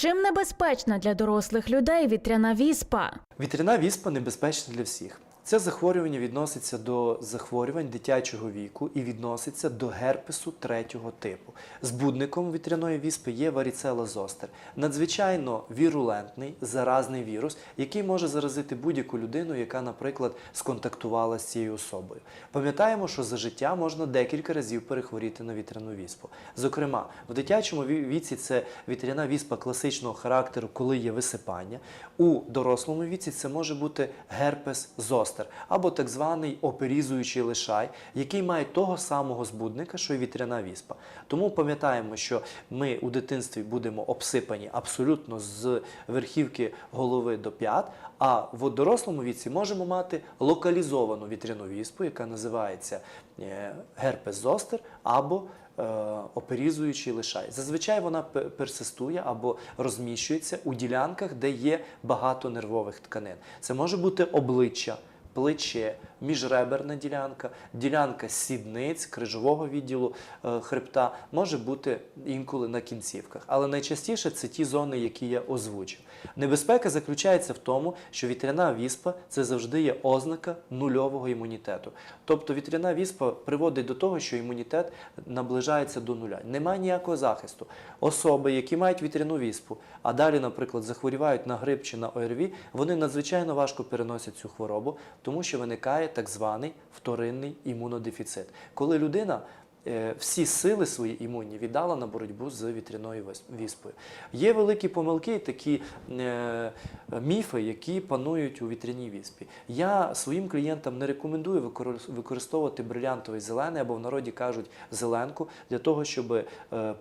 Чим небезпечна для дорослих людей вітряна віспа? Вітряна віспа небезпечна для всіх. Це захворювання відноситься до захворювань дитячого віку і відноситься до герпесу третього типу. Збудником вітряної віспи є варіцела зостер, надзвичайно вірулентний заразний вірус, який може заразити будь-яку людину, яка, наприклад, сконтактувала з цією особою. Пам'ятаємо, що за життя можна декілька разів перехворіти на вітряну віспу. Зокрема, в дитячому віці це вітряна віспа класичного характеру, коли є висипання. У дорослому віці це може бути герпес зостер або так званий оперізуючий лишай, який має того самого збудника, що й вітряна віспа. Тому пам'ятаємо, що ми у дитинстві будемо обсипані абсолютно з верхівки голови до п'ят, а в дорослому віці можемо мати локалізовану вітряну віспу, яка називається е, герпес зостер або е, оперізуючий лишай. Зазвичай вона персистує або розміщується у ділянках, де є багато нервових тканин. Це може бути обличчя, плече, міжреберна ділянка, ділянка сідниць, крижового відділу е, хребта, може бути інколи на кінцівках. Але найчастіше це ті зони, які я озвучив. Небезпека заключається в тому, що вітряна віспа це завжди є ознака нульового імунітету. Тобто вітряна віспа приводить до того, що імунітет наближається до нуля. Немає ніякого захисту. Особи, які мають вітряну віспу, а далі, наприклад, захворівають на грип чи на ОРВІ, вони надзвичайно важко переносять цю хворобу, тому що виникає так званий вторинний імунодефіцит. Коли людина всі сили свої імунні віддала на боротьбу з вітряною віспою. Є великі помилки, такі е, міфи, які панують у вітряній віспі. Я своїм клієнтам не рекомендую використовувати брилянтовий зелений або в народі кажуть зеленку для того, щоб е,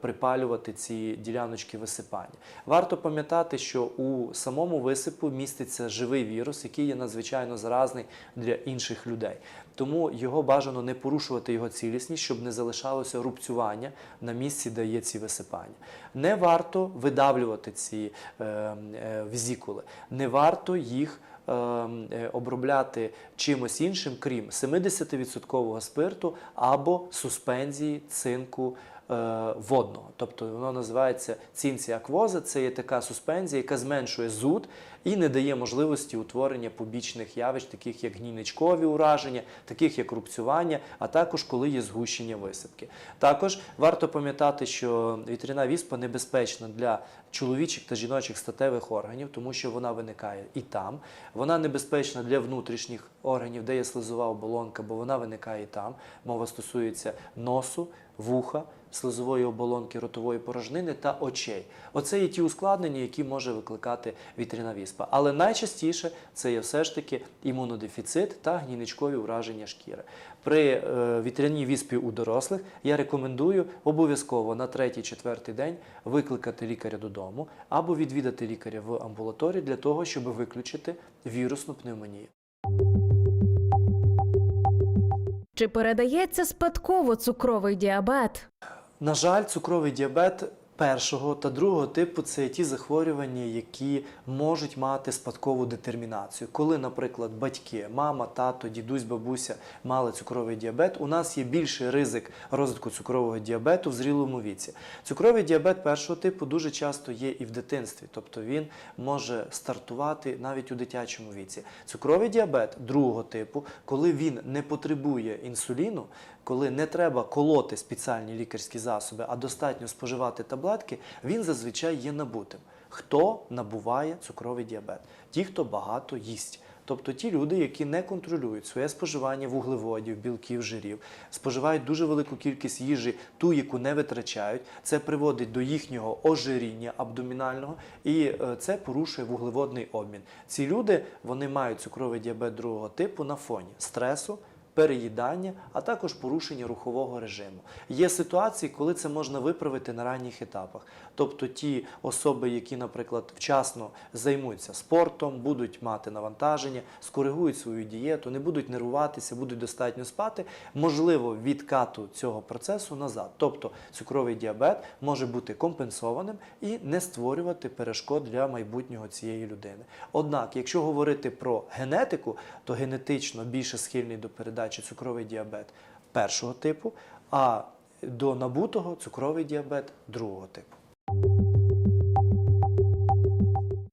припалювати ці діляночки висипання. Варто пам'ятати, що у самому висипу міститься живий вірус, який є надзвичайно заразний для інших людей. Тому його бажано не порушувати його цілісність, щоб не залишалося рубцювання на місці, де є ці висипання. Не варто видавлювати ці е, е, візікули, не варто їх е, е, обробляти чимось іншим, крім 70% спирту або суспензії цинку водного. Тобто воно називається цинція аквоза. Це є така суспензія, яка зменшує зуд і не дає можливості утворення побічних явищ, таких як гнійничкові ураження, таких як рубцювання, а також коли є згущення висипки. Також варто пам'ятати, що вітряна віспа небезпечна для чоловічих та жіночих статевих органів, тому що вона виникає і там. Вона небезпечна для внутрішніх органів, де є слизова оболонка, бо вона виникає і там. Мова стосується носу, вуха, слизової оболонки ротової порожнини та очей. Оце є ті ускладнення, які може викликати вітряна віспа. Але найчастіше це є все ж таки імунодефіцит та гнійничкові ураження шкіри. При е, вітряній віспі у дорослих я рекомендую обов'язково на третій-четвертий день викликати лікаря додому або відвідати лікаря в амбулаторії для того, щоб виключити вірусну пневмонію. Чи передається спадково цукровий діабет? На жаль, цукровий діабет першого та другого типу це ті захворювання, які можуть мати спадкову детермінацію. Коли, наприклад, батьки, мама, тато, дідусь, бабуся мали цукровий діабет, у нас є більший ризик розвитку цукрового діабету в зрілому віці. Цукровий діабет першого типу дуже часто є і в дитинстві, тобто він може стартувати навіть у дитячому віці. Цукровий діабет другого типу, коли він не потребує інсуліну, коли не треба колоти спеціальні лікарські засоби, а достатньо споживати таблетки, він зазвичай є набутим. Хто набуває цукровий діабет? Ті, хто багато їсть. Тобто ті люди, які не контролюють своє споживання вуглеводів, білків, жирів, споживають дуже велику кількість їжі, ту, яку не витрачають, це приводить до їхнього ожиріння абдомінального і е, це порушує вуглеводний обмін. Ці люди вони мають цукровий діабет другого типу на фоні стресу, переїдання, а також порушення рухового режиму. Є ситуації, коли це можна виправити на ранніх етапах. Тобто ті особи, які, наприклад, вчасно займуться спортом, будуть мати навантаження, скоригують свою дієту, не будуть нервуватися, будуть достатньо спати, можливо, відкату цього процесу назад. Тобто цукровий діабет може бути компенсованим і не створювати перешкод для майбутнього цієї людини. Однак, якщо говорити про генетику, то генетично більше схильний до передачі цукровий діабет першого типу, а до набутого цукровий діабет другого типу.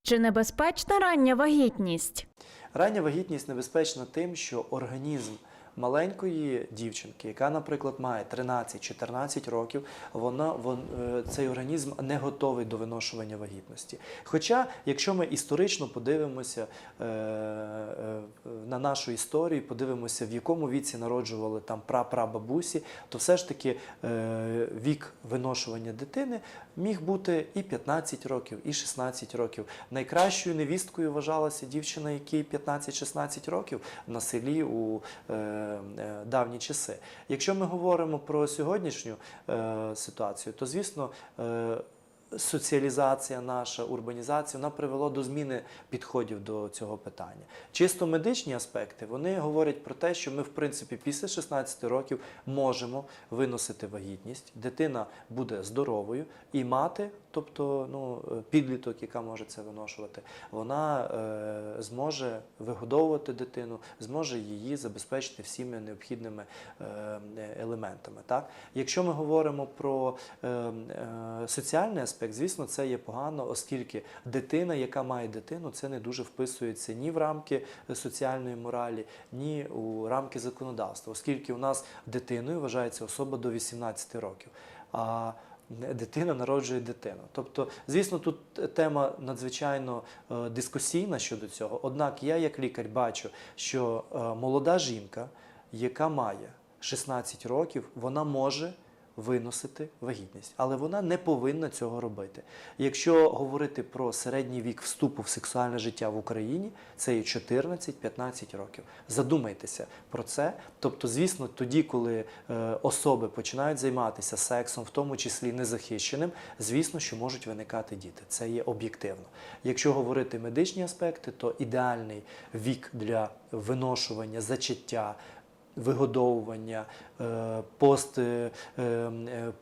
Чи небезпечна рання вагітність? Рання вагітність небезпечна тим, що організм маленької дівчинки, яка, наприклад, має 13-14 років, вона вон, е, цей організм не готовий до виношування вагітності. Хоча, якщо ми історично подивимося е, е, на нашу історію, подивимося, в якому віці народжували там прапрабабусі, то все ж таки е, вік виношування дитини міг бути і 15 років, і 16 років. Найкращою невісткою вважалася дівчина, якій 15-16 років на селі у е, е, давні часи. Якщо ми говоримо про сьогоднішню е, ситуацію, то звісно. Е, Соціалізація наша, урбанізація, вона привела до зміни підходів до цього питання. Чисто медичні аспекти вони говорять про те, що ми, в принципі, після 16 років можемо виносити вагітність, дитина буде здоровою, і мати, тобто ну, е, підліток, яка може це виношувати, вона е, зможе вигодовувати дитину, зможе її забезпечити всіми необхідними е, елементами. Так? Якщо ми говоримо про е, е, соціальний аспект, звісно, це є погано, оскільки дитина, яка має дитину, це не дуже вписується ні в рамки соціальної моралі, ні у рамки законодавства, оскільки у нас дитиною вважається особа до 18 років. А Дитина народжує дитину. Тобто, звісно, тут тема надзвичайно е, дискусійна щодо цього. Однак я, як лікар, бачу, що е, молода жінка, яка має 16 років, вона може виносити вагітність, але вона не повинна цього робити. Якщо говорити про середній вік вступу в сексуальне життя в Україні, це є 14-15 років. Задумайтеся про це. Тобто, звісно, тоді, коли е, особи починають займатися сексом, в тому числі незахищеним, звісно, що можуть виникати діти. Це є об'єктивно. Якщо говорити медичні аспекти, то ідеальний вік для виношування, зачаття вигодовування, е, пост е, е,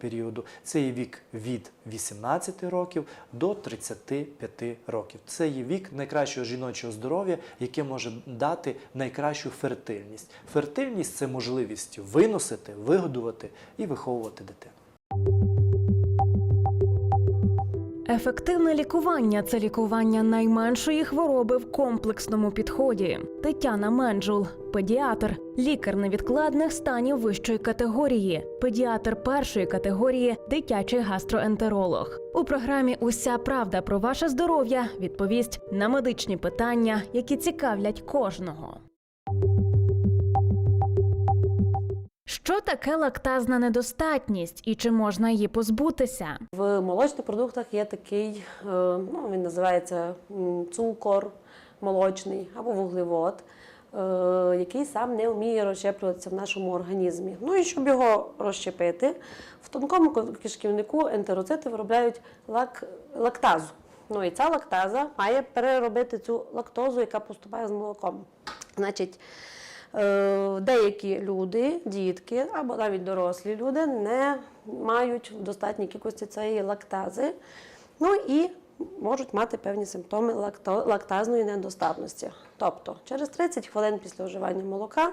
періоду. Це є вік від 18 років до 35 років. Це є вік найкращого жіночого здоров'я, яке може дати найкращу фертильність. Фертильність це можливість виносити, вигодувати і виховувати дитину. Ефективне лікування це лікування найменшої хвороби в комплексному підході. Тетяна Менджул, педіатр, лікар невідкладних станів вищої категорії, педіатр першої категорії, дитячий гастроентеролог. У програмі Уся правда про ваше здоров'я відповість на медичні питання, які цікавлять кожного. Що таке лактазна недостатність і чи можна її позбутися? В молочних продуктах є такий, е, ну він називається цукор молочний або вуглевод, е, який сам не вміє розщеплюватися в нашому організмі. Ну і щоб його розщепити, в тонкому кишківнику ентероцити виробляють лак, лактазу. Ну і ця лактаза має переробити цю лактозу, яка поступає з молоком. Значить, Деякі люди, дітки або навіть дорослі люди не мають в достатній кількості цієї лактази, ну і можуть мати певні симптоми лактазної недостатності. Тобто через 30 хвилин після вживання молока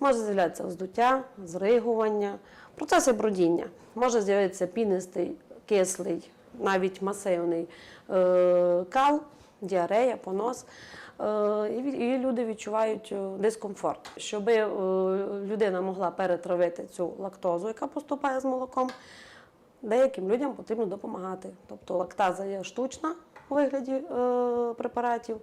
може з'являтися вздуття, зригування, процеси бродіння. Може з'явитися пінистий, кислий, навіть масивний е, кал, діарея, понос. Е, І люди відчувають е, дискомфорт. Щоб е, людина могла перетравити цю лактозу, яка поступає з молоком, деяким людям потрібно допомагати. Тобто лактаза є штучна у вигляді препаратів.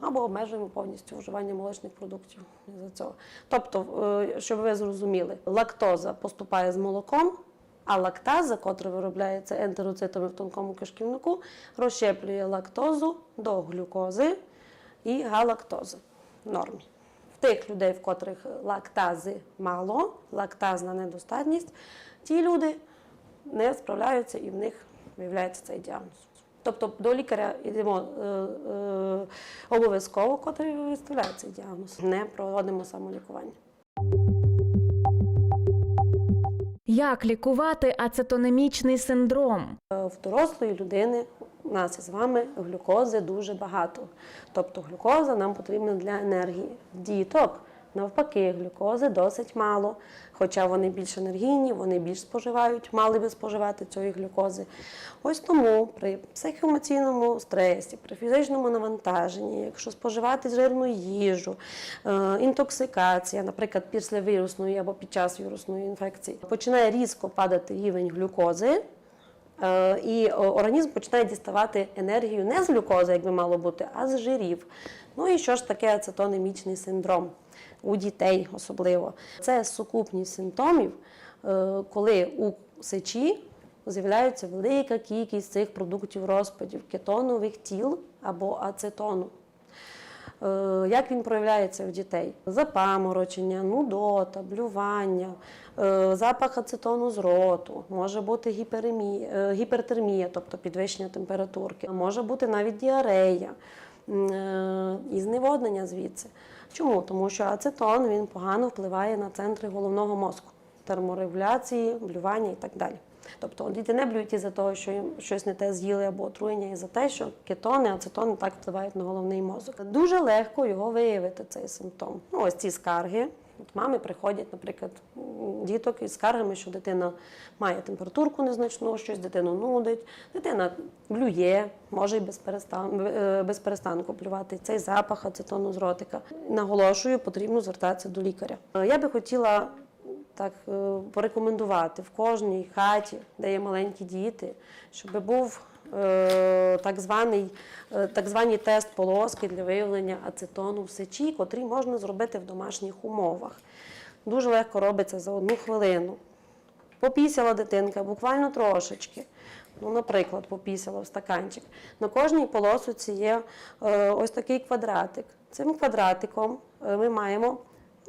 Або обмежуємо повністю вживання молочних продуктів за цього. Тобто, щоб ви зрозуміли, лактоза поступає з молоком, а лактаза, котра виробляється ентероцитами в тонкому кишківнику, розщеплює лактозу до глюкози і галактози в нормі. В тих людей, в котрих лактази мало, лактазна недостатність, ті люди не справляються і в них виявляється цей діагноз. Тобто до лікаря йдемо е, е, обов'язково, котрий виставляє цей діагноз. Не проводимо самолікування. Як лікувати ацетонемічний синдром? Е, В дорослої людини у нас із вами глюкози дуже багато. Тобто глюкоза нам потрібна для енергії. Діток навпаки, глюкози досить мало. Хоча вони більш енергійні, вони більш споживають, мали би споживати цієї глюкози. Ось тому при психоемоційному стресі, при фізичному навантаженні, якщо споживати жирну їжу, е, інтоксикація, наприклад, після вірусної або під час вірусної інфекції, починає різко падати рівень глюкози. Е, І організм починає діставати енергію не з глюкози, як би мало бути, а з жирів. Ну і що ж таке ацетонемічний синдром у дітей особливо? Це сукупність симптомів, е, коли у сечі з'являється велика кількість цих продуктів розпадів кетонових тіл або ацетону. Е, Як він проявляється в дітей? Запаморочення, нудота, блювання, е, запах ацетону з роту, може бути е, гіпертермія, тобто підвищення температурки, може бути навіть діарея і зневоднення звідси. Чому? Тому що ацетон він погано впливає на центри головного мозку, терморегуляції, блювання і так далі. Тобто діти не блюють із-за того, що їм щось не те з'їли або отруєння, і за те, що кетони, ацетони так впливають на головний мозок. Дуже легко його виявити, цей симптом. Ну, ось ці скарги. От мами приходять, наприклад, діток із скаргами, що дитина має температурку незначну, щось дитину нудить, дитина блює, може й без, перестан... е, без перестанку блювати. Цей запах ацетону з ротика. Наголошую, потрібно звертатися до лікаря. Е, Я би хотіла так е, порекомендувати в кожній хаті, де є маленькі діти, щоб був е, так званий, е, так звані тест полоски для виявлення ацетону в сечі, котрий можна зробити в домашніх умовах. Дуже легко робиться за одну хвилину. Попісяла дитинка буквально трошечки. Ну, наприклад, попісяла в стаканчик. На кожній полосуці є ось такий квадратик. Цим квадратиком ми маємо,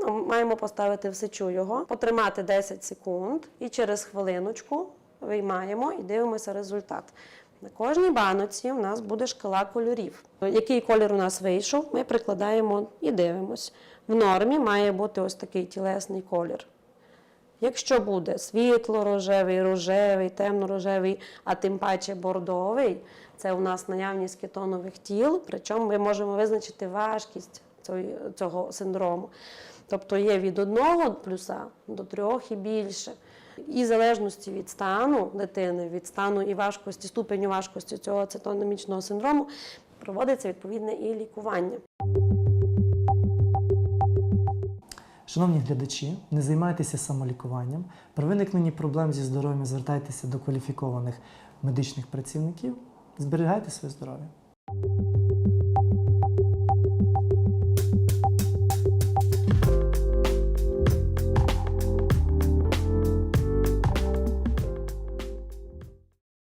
маємо поставити в сечу його, потримати 10 секунд і через хвилиночку виймаємо і дивимося результат. На кожній баноці у нас буде шкала кольорів. Який колір у нас вийшов, ми прикладаємо і дивимось. В нормі має бути ось такий тілесний колір. Якщо буде світло-рожевий, рожевий, темно-рожевий, а тим паче бордовий, це у нас наявність кетонових тіл, причому ми можемо визначити важкість цього синдрому. Тобто є від одного плюса до трьох і більше. І в залежності від стану дитини, від стану і важкості, ступеню важкості цього ацетономічного синдрому, проводиться відповідне і лікування. Шановні глядачі, не займайтеся самолікуванням. При виникненні проблем зі здоров'ям звертайтеся до кваліфікованих медичних працівників. Зберігайте своє здоров'я.